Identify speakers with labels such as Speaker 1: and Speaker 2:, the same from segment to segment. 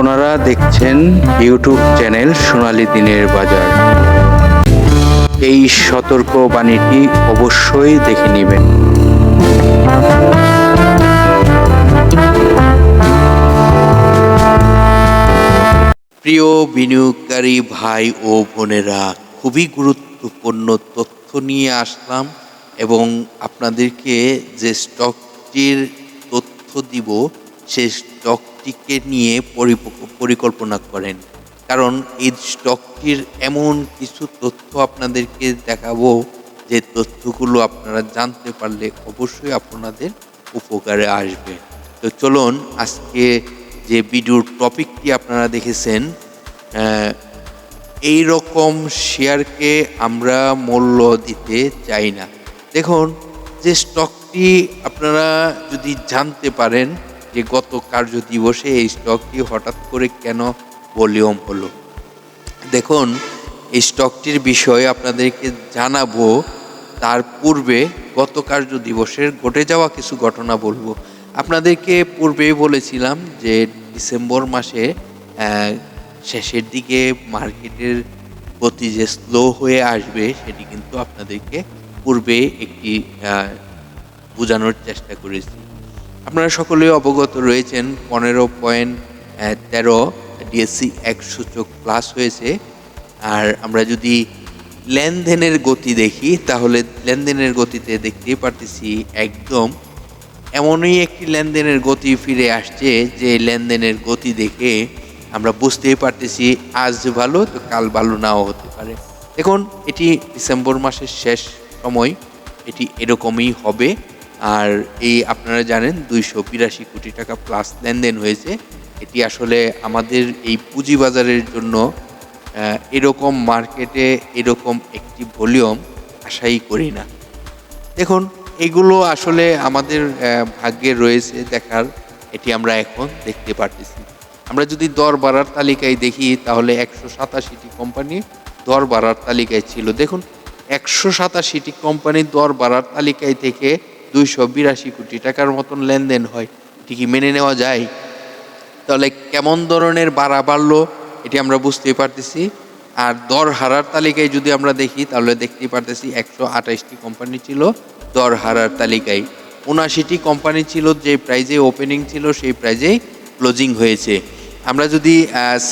Speaker 1: আপনারা দেখছেন YouTube channel সোনালি দিনের বাজার। এই সতর্ক বাণীটি অবশ্যই দেখে নেবেন। প্রিয় বিনিয়োগকারী ভাই ও বোনেরা, খুবই গুরুত্বপূর্ণ তথ্য নিয়ে আসলাম এবং আপনাদেরকে যে স্টকটির তথ্য দিব সেই স্টকটিকে নিয়ে পরিকল্পনা করেন। কারণ এই স্টকটির এমন কিছু তথ্য আপনাদেরকে দেখাবো, যে তথ্যগুলো আপনারা জানতে পারলে অবশ্যই আপনাদের উপকারে আসবে। তো চলুন, আজকে যে ভিডিওর টপিকটি আপনারা দেখেছেন এই রকম শেয়ারকে আমরা মূল্য দিতে চাই না। দেখুন, যে স্টকটি আপনারা যদি জানতে পারেন যে গত কার্য দিবসে এই স্টকটি হঠাৎ করে কেন ভলিউম হলো? দেখুন, এই স্টকটির বিষয়ে আপনাদেরকে জানাব, তার পূর্বে গত কার্য দিবসের ঘটে যাওয়া কিছু ঘটনা বলব। আপনাদেরকে পূর্বেই বলেছিলাম যে ডিসেম্বর মাসে শেষের দিকে মার্কেটের গতি যে স্লো হয়ে আসবে, সেটি কিন্তু আপনাদেরকে পূর্বে একটি বোঝানোর চেষ্টা করেছি। আপনারা সকলেই অবগত রয়েছেন, পনেরো পয়েন্ট তেরো ডিএসসি এক সূচক প্লাস হয়েছে। আর আমরা যদি লেনদেনের গতি দেখি, তাহলে লেনদেনের গতিতে দেখতেই পারতেছি একদম এমনই একটি লেনদেনের গতি ফিরে আসছে, যে লেনদেনের গতি দেখে আমরা বুঝতেই পারতেছি আজ ভালো, তো কাল ভালো নাও হতে পারে। দেখুন, এটি ডিসেম্বর মাসের শেষ সময়, এটি এরকমই হবে। আর এই আপনারা জানেন দুইশো বিরাশি কোটি টাকা প্লাস লেনদেন হয়েছে। এটি আসলে আমাদের এই পুঁজিবাজারের জন্য এরকম মার্কেটে এরকম একটি ভলিউম আশাই করি না। দেখুন, এগুলো আসলে আমাদের ভাগ্যে রয়েছে দেখার, এটি আমরা এখন দেখতে পারতেছি। আমরা যদি দর বাড়ার তালিকায় দেখি, তাহলে একশো সাতাশিটি কোম্পানি দর বাড়ার তালিকায় ছিল। দেখুন, একশো সাতাশিটি কোম্পানি দর বাড়ার তালিকায় থেকে দুইশো বিরাশি কোটি টাকার মতন লেনদেন হয়। এটি কি মেনে নেওয়া যায়? তাহলে কেমন ধরনের বাড়া বাড়লো এটি আমরা বুঝতেই পারতেছি। আর দর হারার তালিকায় যদি আমরা দেখি, তাহলে দেখতেই পারতেছি একশো আঠাশটি কোম্পানি ছিল দর হারার তালিকায়। উনাশিটি কোম্পানি ছিল যে প্রাইজে ওপেনিং ছিল, সেই প্রাইজেই ক্লোজিং হয়েছে। আমরা যদি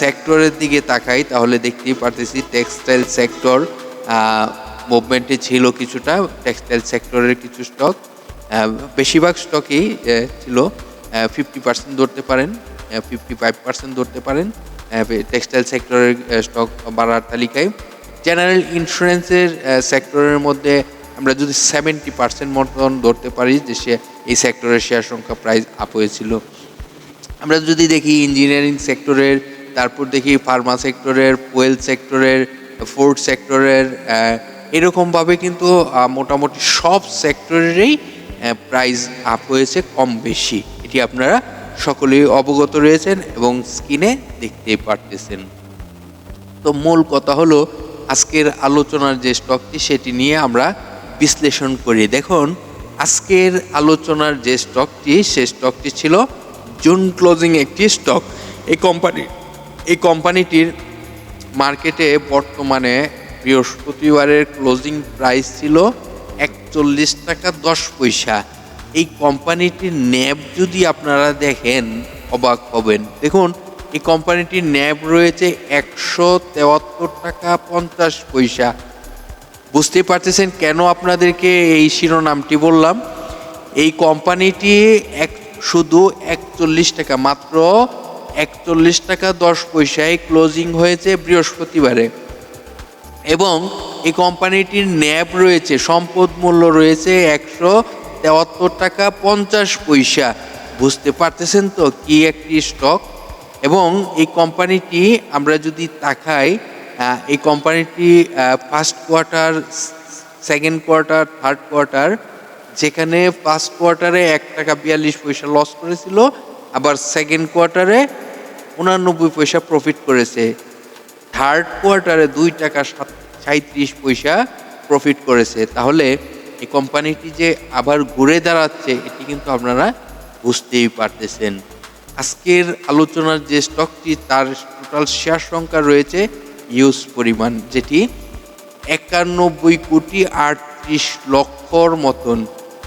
Speaker 1: সেক্টরের দিকে তাকাই, তাহলে দেখতেই পারতেছি টেক্সটাইল সেক্টর মুভমেন্টে ছিল কিছুটা টেক্সটাইল সেক্টরের কিছু স্টক বেশিরভাগ স্টকই ছিল ফিফটি পার্সেন্ট ধরতে পারেন ফিফটি ফাইভ পার্সেন্ট ধরতে পারেন টেক্সটাইল সেক্টরের স্টক বাড়ার তালিকায়। জেনারেল ইন্স্যুরেন্সের সেক্টরের মধ্যে আমরা যদি সেভেন্টি পার্সেন্ট মতন ধরতে পারি, যে সে, এই সেক্টরের শেয়ার সংখ্যা প্রাইস আপ হয়েছিল। আমরা যদি দেখি ইঞ্জিনিয়ারিং সেক্টরের তারপর দেখি ফার্মা সেক্টরের পোয়েল সেক্টরের ফুড সেক্টরের এরকমভাবে কিন্তু মোটামুটি সব সেক্টরেরই প্রাইস আপ হয়েছে কম বেশি। এটি আপনারা সকলেই অবগত রয়েছেন এবং স্ক্রিনে দেখতে পারতেছেন। তো মূল কথা হলো, আজকের আলোচনার যে স্টকটি সেটি নিয়ে আমরা বিশ্লেষণ করি। দেখুন, আজকের আলোচনার যে স্টকটি সে স্টকটি ছিল জুন ক্লোজিং একটি স্টক এই কোম্পানি এই কোম্পানিটির মার্কেটে বর্তমানে বৃহস্পতিবারের ক্লোজিং প্রাইস ছিল একচল্লিশ টাকা দশ পয়সা। এই কোম্পানিটির ন্যাব যদি আপনারা দেখেন, অবাক হবেন। দেখুন, এই কোম্পানিটির ন্যাব রয়েছে একশো তেয়াত্তর টাকা পঞ্চাশ পয়সা। বুঝতে পারতেছেন কেন আপনাদেরকে এই শিরোনামটি বললাম? এই কোম্পানিটি এক, শুধু একচল্লিশ টাকা, মাত্র একচল্লিশ টাকা দশ পয়সায় ক্লোজিং হয়েছে বৃহস্পতিবারে। এবং এই কোম্পানিটির ন্যাব রয়েছে, সম্পদ মূল্য রয়েছে একশো তেয়াত্তর টাকা পঞ্চাশ পয়সা। বুঝতে পারতেছেন তো কি একটি স্টক এবং এই কোম্পানিটি আমরা যদি তাকাই এই কোম্পানিটি first quarter second quarter third quarter যেখানে ফার্স্ট কোয়ার্টারে এক টাকা বিয়াল্লিশ পয়সা লস করেছিল, আবার সেকেন্ড কোয়ার্টারে উনানব্বই পয়সা প্রফিট করেছে। থার্ড কোয়ার্টারে দুই টাকা সাঁত্রিশ পয়সা প্রফিট করেছে। তাহলে এই কোম্পানিটি যে আবার ঘুরে দাঁড়াচ্ছে, এটি কিন্তু আপনারা বুঝতেই পারতেছেন। আজকের আলোচনার যে স্টকটি তার টোটাল শেয়ার সংখ্যা রয়েছে ইউজ পরিমাণ, যেটি একানব্বই কোটি আটত্রিশ লক্ষর মতন।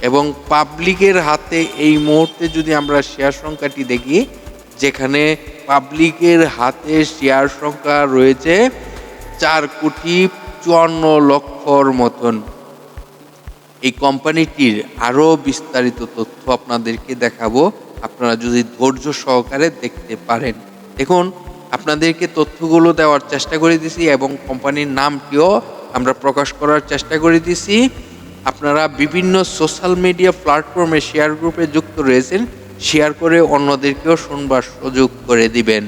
Speaker 1: এবং পাবলিকের হাতে এই মুহূর্তে যদি আমরা শেয়ার সংখ্যাটি দেখি যেখানে পাবলিকের হাতে শেয়ার সংখ্যা রয়েছে চার কোটি চুয়ান্ন লক্ষর মতন। এই কোম্পানিটির আরও বিস্তারিত তথ্য আপনাদেরকে দেখাবো। আপনারা যদি ধৈর্য সহকারে দেখতে পারেন। দেখুন, আপনাদেরকে তথ্যগুলো দেওয়ার চেষ্টা করে দিছি এবং কোম্পানির নামটিও আমরা প্রকাশ করার চেষ্টা করে দিছি। আপনারা বিভিন্ন সোশ্যাল মিডিয়া প্ল্যাটফর্মে শেয়ার গ্রুপে যুক্ত রয়েছেন। শেয়ার করে অন্যদেরকেও শুনবার সুযোগ করে দিবেন।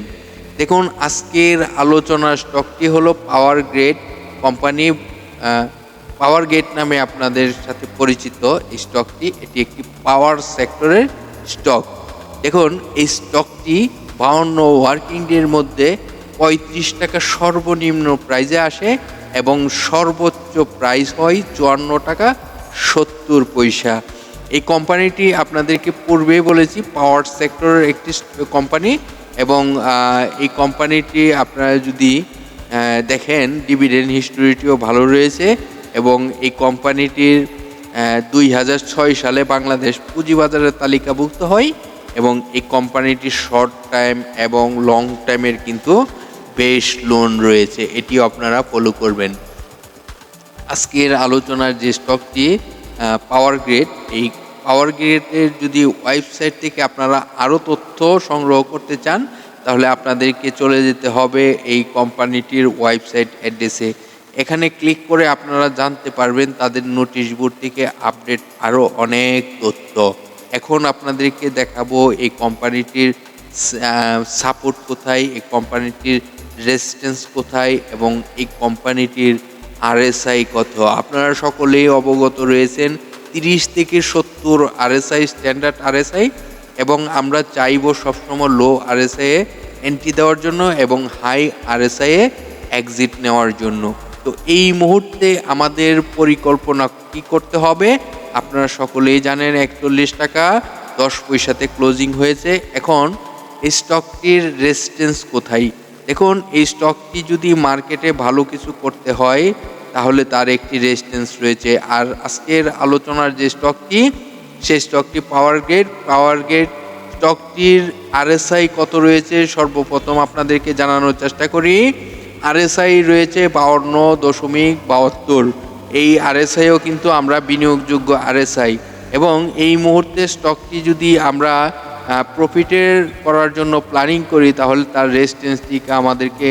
Speaker 1: দেখুন, আজকের আলোচনার স্টকটি হলো power grid company power grid নামে আপনাদের সাথে পরিচিত এই স্টকটি এটি একটি পাওয়ার সেক্টরের স্টক দেখুন, এই স্টকটি বাউন্ন ওয়ার্কিং ডের মধ্যে পঁয়ত্রিশ টাকা সর্বনিম্ন প্রাইজে আসে এবং সর্বোচ্চ প্রাইস হয় চুয়ান্ন টাকা সত্তর পয়সা। এই কোম্পানিটি আপনাদেরকে পূর্বে বলেছি পাওয়ার সেক্টরের একটি কোম্পানি এবং এই কোম্পানিটি আপনারা যদি দেখেন ডিভিডেন্ড হিস্টোরিটিও ভালো রয়েছে এবং এই কোম্পানিটির দুই হাজার ছয় সালে বাংলাদেশ পুঁজিবাজারের তালিকাভুক্ত হয় এবং এই কোম্পানিটির শর্ট টাইম এবং লং টাইমের কিন্তু বেশ লোন রয়েছে। এটিও আপনারা ফলো করবেন। আজকের আলোচনার যে স্টকটি পাওয়ার গ্রেড এই পাওয়ার গ্রেডের যদি ওয়েবসাইট থেকে আপনারা আরও তথ্য সংগ্রহ করতে চান, তাহলে আপনাদেরকে চলে যেতে হবে এই কোম্পানিটির ওয়েবসাইট অ্যাড্রেসে এখানে ক্লিক করে আপনারা জানতে পারবেন তাদের নোটিশ বোর্ড থেকে আপডেট আরও অনেক তথ্য। এখন আপনাদেরকে দেখাবো এই কোম্পানিটির সাপোর্ট কোথায়, এই কোম্পানিটির রেজিস্ট্যান্স কোথায় এবং এই কোম্পানিটির আরএসআই কত। আপনারা সকলেই অবগত রয়েছেন। তিরিশ থেকে সত্তর আরএসআই স্ট্যান্ডার্ড আরএসআই এবং আমরা চাইব সবসময় লো আরএসআই এ এন্ট্রি দেওয়ার জন্য এবং হাই আরএসআই এ এক্সিট নেওয়ার জন্য। তো এই মুহূর্তে আমাদের পরিকল্পনা কি করতে হবে? আপনারা সকলেই জানেন একচল্লিশ টাকা, দশ পয়সাতে ক্লোজিং হয়েছে। এখন এই স্টকটির রেজিস্ট্যান্স কোথায়? দেখুন, এই স্টকটি যদি মার্কেটে ভালো কিছু করতে হয় তাহলে তার একটি রেজিস্ট্যান্স রয়েছে। আর আজকের আলোচনার যে স্টকটি সেই স্টকটি পাওয়ার গ্রেড পাওয়ার গ্রেড স্টকটির আরএসআই কত রয়েছে সর্বপ্রথম আপনাদেরকে জানানোর চেষ্টা করি। আরএসআই রয়েছে বাউন্ন দশমিক বাহাত্তর। এই আরএসআইও কিন্তু আমরা বিনিয়োগযোগ্য আরএসআই এবং এই মুহূর্তে স্টকটি যদি আমরা প্রফিটের করার জন্য প্ল্যানিং করি, তাহলে তার রেজিস্ট্যান্সটিকে আমাদেরকে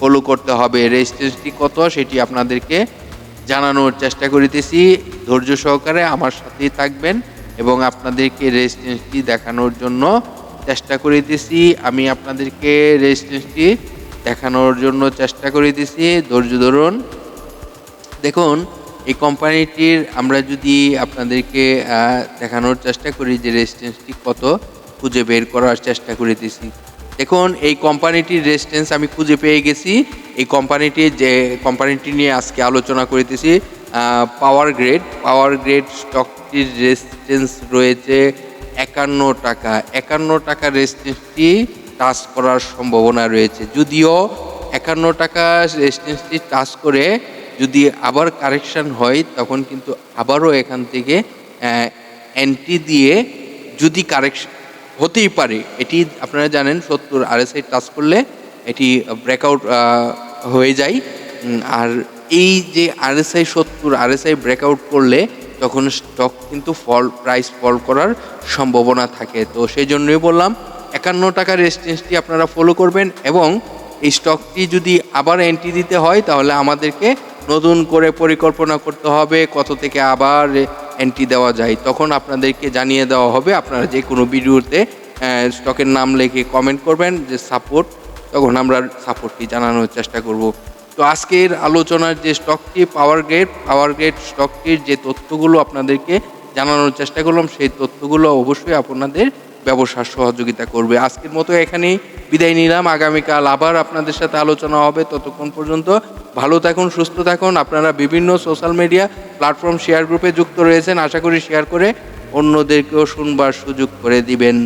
Speaker 1: ফলো করতে হবে রেজিস্ট্যান্সটি কত সেটি আপনাদেরকে জানানোর চেষ্টা করিতেছি। ধৈর্য সহকারে আমার সাথেই থাকবেন এবং আপনাদেরকে রেজিস্ট্যান্সটি দেখানোর জন্য চেষ্টা করিতেছি। আমি আপনাদেরকে রেজিস্ট্যান্সটি দেখানোর জন্য চেষ্টা করিতেছি। ধৈর্য ধরুন। দেখুন, এই কোম্পানিটির আমরা যদি আপনাদেরকে দেখানোর চেষ্টা করি যে রেজিস্ট্যান্সটি কত, খুঁজে বের করার চেষ্টা করিতেছি। দেখুন এই কোম্পানিটির রেজিস্ট্যান্স আমি খুঁজে পেয়ে গেছি। এই কোম্পানিটি যে, কোম্পানিটি নিয়ে আজকে আলোচনা করিতেছি পাওয়ার গ্রেড পাওয়ার গ্রেড স্টকটির রেজিস্ট্যান্স রয়েছে একান্ন টাকা। একান্ন টাকা রেজিস্ট্যান্সটি টাচ করার সম্ভাবনা রয়েছে। যদিও একান্ন টাকা রেজিস্ট্যান্সটি টাচ করে যদি আবার কারেকশন হয়, তখন কিন্তু আবারও এখান থেকে এন্ট্রি দিয়ে যদি কারেকশন হতেই পারে। এটি আপনারা জানেন, সত্তর আরএসআই টাচ করলে এটি ব্রেকআউট হয়ে যায়। আর এই যে আরএসআই সত্তর আরএসআই ব্রেকআউট করলে তখন স্টক কিন্তু ফল প্রাইস ফল করার সম্ভাবনা থাকে। তো সেই জন্যই বললাম, একান্ন টাকার রেজিস্ট্যান্সটি আপনারা ফলো করবেন এবং এই স্টকটি যদি আবার এন্ট্রি দিতে হয়, তাহলে আমাদেরকে নতুন করে পরিকল্পনা করতে হবে, কত থেকে আবার এন্ট্রি দেওয়া যায়, তখন আপনাদেরকে জানিয়ে দেওয়া হবে। আপনারা যে কোনো ভিডিওতে স্টকের নাম লেখে কমেন্ট করবেন, যে সাপোর্ট তখন আমরা সাপোর্টটি জানানোর চেষ্টা করব। তো আজকের আলোচনার যে স্টকটি পাওয়ার গ্রেড পাওয়ার গ্রেড স্টকটির যে তথ্যগুলো আপনাদেরকে জানানোর চেষ্টা করলাম, সেই তথ্যগুলো অবশ্যই আপনাদের ব্যবসার সহযোগিতা করবে। আজকের মতো এখানেই বিদায় নিলাম। আগামীকাল আবার আপনাদের সাথে আলোচনা হবে। ততক্ষণ পর্যন্ত ভালো থাকুন, সুস্থ থাকুন। আপনারা বিভিন্ন সোশ্যাল মিডিয়া প্ল্যাটফর্ম শেয়ার গ্রুপে যুক্ত রয়েছেন। আশা করি শেয়ার করে অন্যদেরকেও শুনবার সুযোগ করে দিবেন।